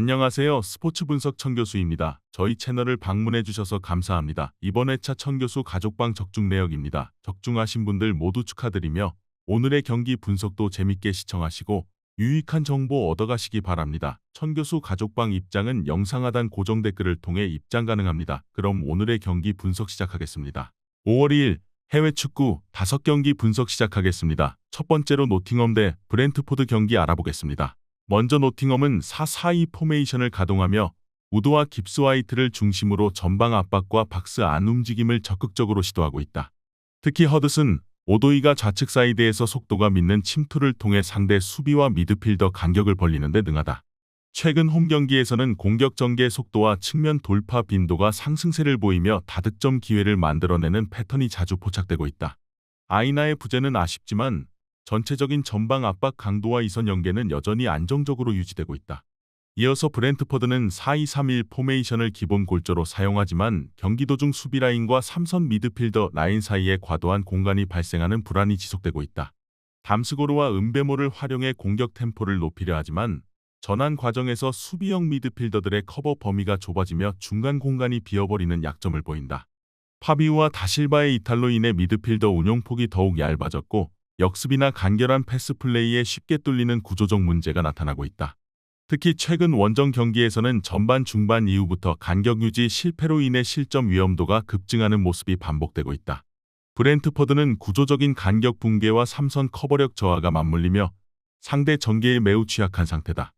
안녕하세요. 스포츠 분석 청 교수입니다. 저희 채널을 방문해 주셔서 감사합니다. 이번 회차 청 교수 가족방 적중 내역입니다. 적중하신 분들 모두 축하드리며 오늘의 경기 분석도 재밌게 시청하시고 유익한 정보 얻어가시기 바랍니다. 천 교수 가족방 입장은 영상 하단 고정 댓글을 통해 입장 가능합니다. 그럼 오늘의 경기 분석 시작하겠습니다. 5월 2일 해외 축구 5경기 분석 시작하겠습니다. 첫 번째로 노팅엄 대 브렌트포드 경기 알아보겠습니다. 먼저 노팅엄은 4-4-2 포메이션을 가동하며 우도와 깁스와이트를 중심으로 전방 압박과 박스 안 움직임을 적극적으로 시도하고 있다. 특히 허드슨, 오도이가 좌측 사이드에서 속도가 믿는 침투를 통해 상대 수비와 미드필더 간격을 벌리는 데 능하다. 최근 홈 경기에서는 공격 전개 속도와 측면 돌파 빈도가 상승세를 보이며 다득점 기회를 만들어내는 패턴이 자주 포착되고 있다. 아이나의 부재는 아쉽지만 전체적인 전방 압박 강도와 이선 연계는 여전히 안정적으로 유지되고 있다. 이어서 브렌트퍼드는 4-2-3-1 포메이션을 기본 골조로 사용하지만 경기 도 중 수비 라인과 삼선 미드필더 라인 사이에 과도한 공간이 발생하는 불안이 지속되고 있다. 담스고르와 은베모를 활용해 공격 템포를 높이려 하지만 전환 과정에서 수비형 미드필더들의 커버 범위가 좁아지며 중간 공간이 비어버리는 약점을 보인다. 파비우와 다실바의 이탈로 인해 미드필더 운용폭이 더욱 얇아졌고 역습이나 간결한 패스 플레이에 쉽게 뚫리는 구조적 문제가 나타나고 있다. 특히 최근 원정 경기에서는 전반 중반 이후부터 간격 유지 실패로 인해 실점 위험도가 급증하는 모습이 반복되고 있다. 브렌트퍼드는 구조적인 간격 붕괴와 삼선 커버력 저하가 맞물리며 상대 전개에 매우 취약한 상태다.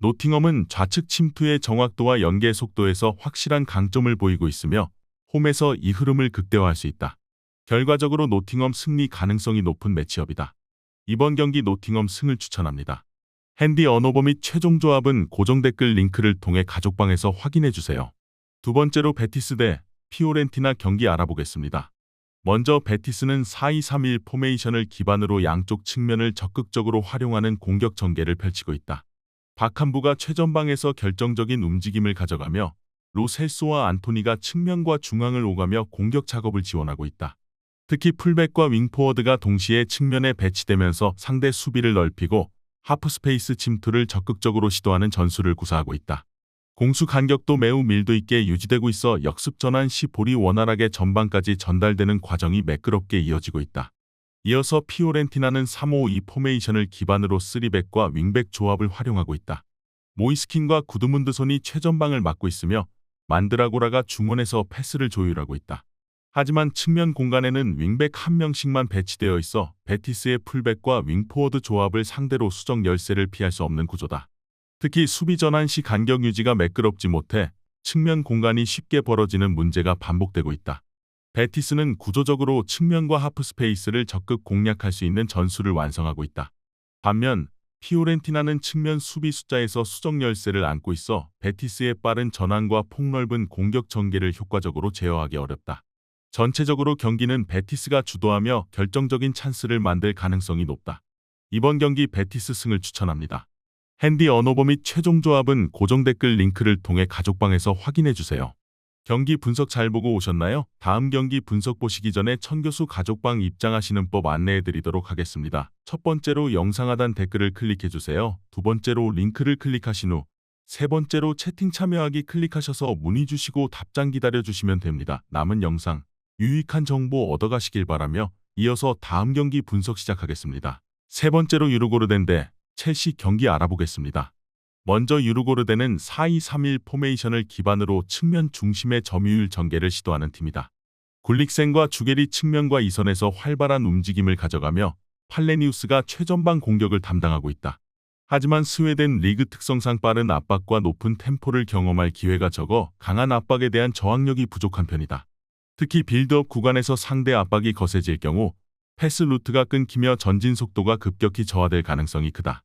노팅엄은 좌측 침투의 정확도와 연계 속도에서 확실한 강점을 보이고 있으며 홈에서 이 흐름을 극대화할 수 있다. 결과적으로 노팅엄 승리 가능성이 높은 매치업이다. 이번 경기 노팅엄 승을 추천합니다. 핸디 언어버 및 최종 조합은 고정 댓글 링크를 통해 가족방에서 확인해 주세요. 두 번째로 베티스 대 피오렌티나 경기 알아보겠습니다. 먼저 베티스는 4-2-3-1 포메이션을 기반으로 양쪽 측면을 적극적으로 활용하는 공격 전개를 펼치고 있다. 박한부가 최전방에서 결정적인 움직임을 가져가며 로셀소와 안토니가 측면과 중앙을 오가며 공격 작업을 지원하고 있다. 특히 풀백과 윙포워드가 동시에 측면에 배치되면서 상대 수비를 넓히고 하프스페이스 침투를 적극적으로 시도하는 전술을 구사하고 있다. 공수 간격도 매우 밀도 있게 유지되고 있어 역습 전환 시 볼이 원활하게 전방까지 전달되는 과정이 매끄럽게 이어지고 있다. 이어서 피오렌티나는 3-5-2 포메이션을 기반으로 3백과 윙백 조합을 활용하고 있다. 모이스킨과 구드문드손이 최전방을 맡고 있으며 만드라고라가 중원에서 패스를 조율하고 있다. 하지만 측면 공간에는 윙백 한 명씩만 배치되어 있어 베티스의 풀백과 윙포워드 조합을 상대로 수정 열세를 피할 수 없는 구조다. 특히 수비 전환 시 간격 유지가 매끄럽지 못해 측면 공간이 쉽게 벌어지는 문제가 반복되고 있다. 베티스는 구조적으로 측면과 하프 스페이스를 적극 공략할 수 있는 전술을 완성하고 있다. 반면 피오렌티나는 측면 수비 숫자에서 수정 열세를 안고 있어 베티스의 빠른 전환과 폭넓은 공격 전개를 효과적으로 제어하기 어렵다. 전체적으로 경기는 베티스가 주도하며 결정적인 찬스를 만들 가능성이 높다. 이번 경기 베티스 승을 추천합니다. 핸디 언어버 및 최종 조합은 고정 댓글 링크를 통해 가족방에서 확인해 주세요. 경기 분석 잘 보고 오셨나요? 다음 경기 분석 보시기 전에 천교수 가족방 입장하시는 법 안내해 드리도록 하겠습니다. 첫 번째로 영상 하단 댓글을 클릭해 주세요. 두 번째로 링크를 클릭하신 후 세 번째로 채팅 참여하기 클릭하셔서 문의 주시고 답장 기다려 주시면 됩니다. 남은 영상 유익한 정보 얻어가시길 바라며 이어서 다음 경기 분석 시작하겠습니다. 세 번째로 유르고르덴데 첼시 경기 알아보겠습니다. 먼저 유르고르덴은 4-2-3-1 포메이션을 기반으로 측면 중심의 점유율 전개를 시도하는 팀이다. 굴릭센과 주게리 측면과 이선에서 활발한 움직임을 가져가며 팔레니우스가 최전방 공격을 담당하고 있다. 하지만 스웨덴 리그 특성상 빠른 압박과 높은 템포를 경험할 기회가 적어 강한 압박에 대한 저항력이 부족한 편이다. 특히 빌드업 구간에서 상대 압박이 거세질 경우 패스 루트가 끊기며 전진 속도가 급격히 저하될 가능성이 크다.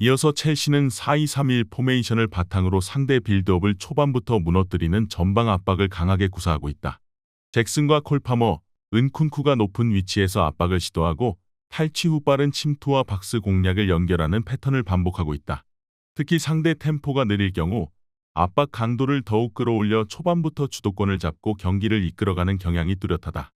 이어서 첼시는 4-2-3-1 포메이션을 바탕으로 상대 빌드업을 초반부터 무너뜨리는 전방 압박을 강하게 구사하고 있다. 잭슨과 콜파머, 은쿤쿠가 높은 위치에서 압박을 시도하고 탈취 후 빠른 침투와 박스 공략을 연결하는 패턴을 반복하고 있다. 특히 상대 템포가 느릴 경우 압박 강도를 더욱 끌어올려 초반부터 주도권을 잡고 경기를 이끌어가는 경향이 뚜렷하다.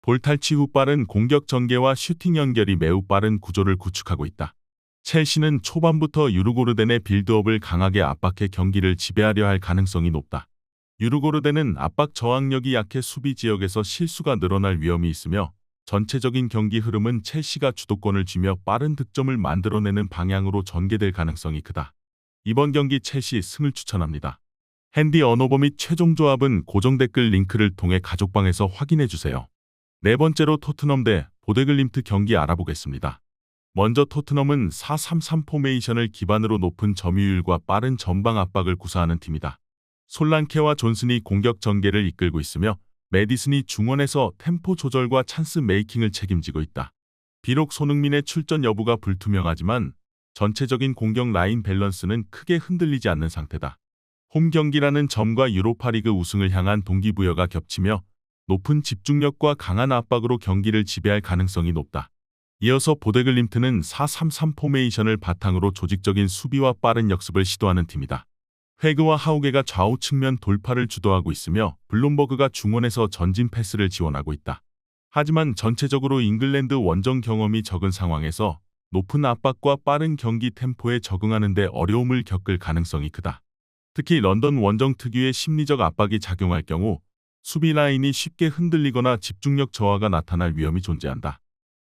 볼 탈취 후 빠른 공격 전개와 슈팅 연결이 매우 빠른 구조를 구축하고 있다. 첼시는 초반부터 유르고르덴의 빌드업을 강하게 압박해 경기를 지배하려 할 가능성이 높다. 유르고르덴은 압박 저항력이 약해 수비 지역에서 실수가 늘어날 위험이 있으며 전체적인 경기 흐름은 첼시가 주도권을 쥐며 빠른 득점을 만들어내는 방향으로 전개될 가능성이 크다. 이번 경기 첼시 승을 추천합니다. 핸디 언어버 및 최종 조합은 고정 댓글 링크를 통해 가족방에서 확인해 주세요. 네 번째로 토트넘 대 보데글림트 경기 알아보겠습니다. 먼저 토트넘은 4-3-3 포메이션을 기반으로 높은 점유율과 빠른 전방 압박을 구사하는 팀이다. 솔란케와 존슨이 공격 전개를 이끌고 있으며 메디슨이 중원에서 템포 조절과 찬스 메이킹을 책임지고 있다. 비록 손흥민의 출전 여부가 불투명하지만 전체적인 공격 라인 밸런스는 크게 흔들리지 않는 상태다. 홈 경기라는 점과 유로파리그 우승을 향한 동기부여가 겹치며 높은 집중력과 강한 압박으로 경기를 지배할 가능성이 높다. 이어서 보데글림트는 4-3-3 포메이션을 바탕으로 조직적인 수비와 빠른 역습을 시도하는 팀이다. 회그와 하우게가 좌우 측면 돌파를 주도하고 있으며 블룸버그가 중원에서 전진 패스를 지원하고 있다. 하지만 전체적으로 잉글랜드 원정 경험이 적은 상황에서 높은 압박과 빠른 경기 템포에 적응하는 데 어려움을 겪을 가능성이 크다. 특히 런던 원정 특유의 심리적 압박이 작용할 경우 수비 라인이 쉽게 흔들리거나 집중력 저하가 나타날 위험이 존재한다.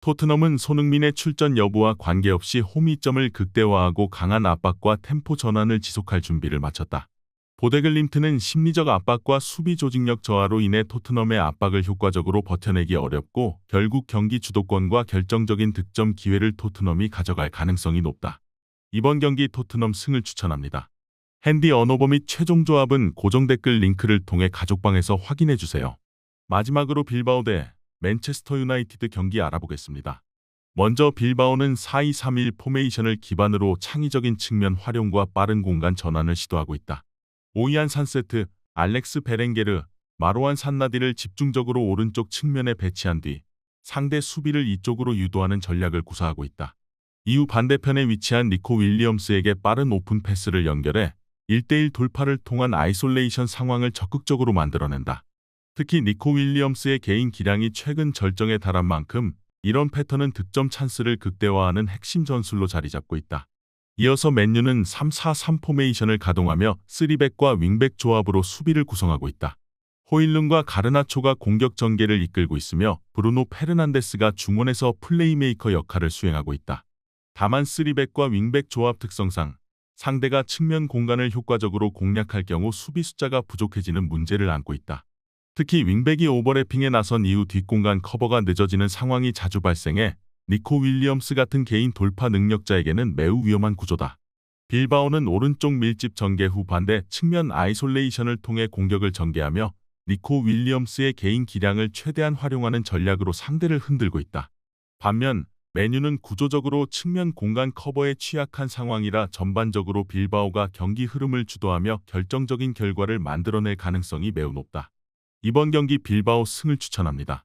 토트넘은 손흥민의 출전 여부와 관계없이 홈이점을 극대화하고 강한 압박과 템포 전환을 지속할 준비를 마쳤다. 보데글림트는 심리적 압박과 수비 조직력 저하로 인해 토트넘의 압박을 효과적으로 버텨내기 어렵고 결국 경기 주도권과 결정적인 득점 기회를 토트넘이 가져갈 가능성이 높다. 이번 경기 토트넘 승을 추천합니다. 핸디 언어버 및 최종 조합은 고정 댓글 링크를 통해 가족방에서 확인해 주세요. 마지막으로 빌바오 대 맨체스터 유나이티드 경기 알아보겠습니다. 먼저 빌바오는 4-2-3-1 포메이션을 기반으로 창의적인 측면 활용과 빠른 공간 전환을 시도하고 있다. 오이안 산세트, 알렉스 베렌게르, 마로안 산나디를 집중적으로 오른쪽 측면에 배치한 뒤 상대 수비를 이쪽으로 유도하는 전략을 구사하고 있다. 이후 반대편에 위치한 니코 윌리엄스에게 빠른 오픈 패스를 연결해 1대1 돌파를 통한 아이솔레이션 상황을 적극적으로 만들어낸다. 특히 니코 윌리엄스의 개인 기량이 최근 절정에 달한 만큼 이런 패턴은 득점 찬스를 극대화하는 핵심 전술로 자리 잡고 있다. 이어서 맨유는 3-4-3 포메이션을 가동하며 3백과 윙백 조합으로 수비를 구성하고 있다. 호일룬과 가르나초가 공격 전개를 이끌고 있으며 브루노 페르난데스가 중원에서 플레이메이커 역할을 수행하고 있다. 다만 3백과 윙백 조합 특성상 상대가 측면 공간을 효과적으로 공략할 경우 수비 숫자가 부족해지는 문제를 안고 있다. 특히 윙백이 오버래핑에 나선 이후 뒷공간 커버가 늦어지는 상황이 자주 발생해 니코 윌리엄스 같은 개인 돌파 능력자에게는 매우 위험한 구조다. 빌바오는 오른쪽 밀집 전개 후 반대 측면 아이솔레이션을 통해 공격을 전개하며 니코 윌리엄스의 개인 기량을 최대한 활용하는 전략으로 상대를 흔들고 있다. 반면 메뉴는 구조적으로 측면 공간 커버에 취약한 상황이라 전반적으로 빌바오가 경기 흐름을 주도하며 결정적인 결과를 만들어낼 가능성이 매우 높다. 이번 경기 빌바오 승을 추천합니다.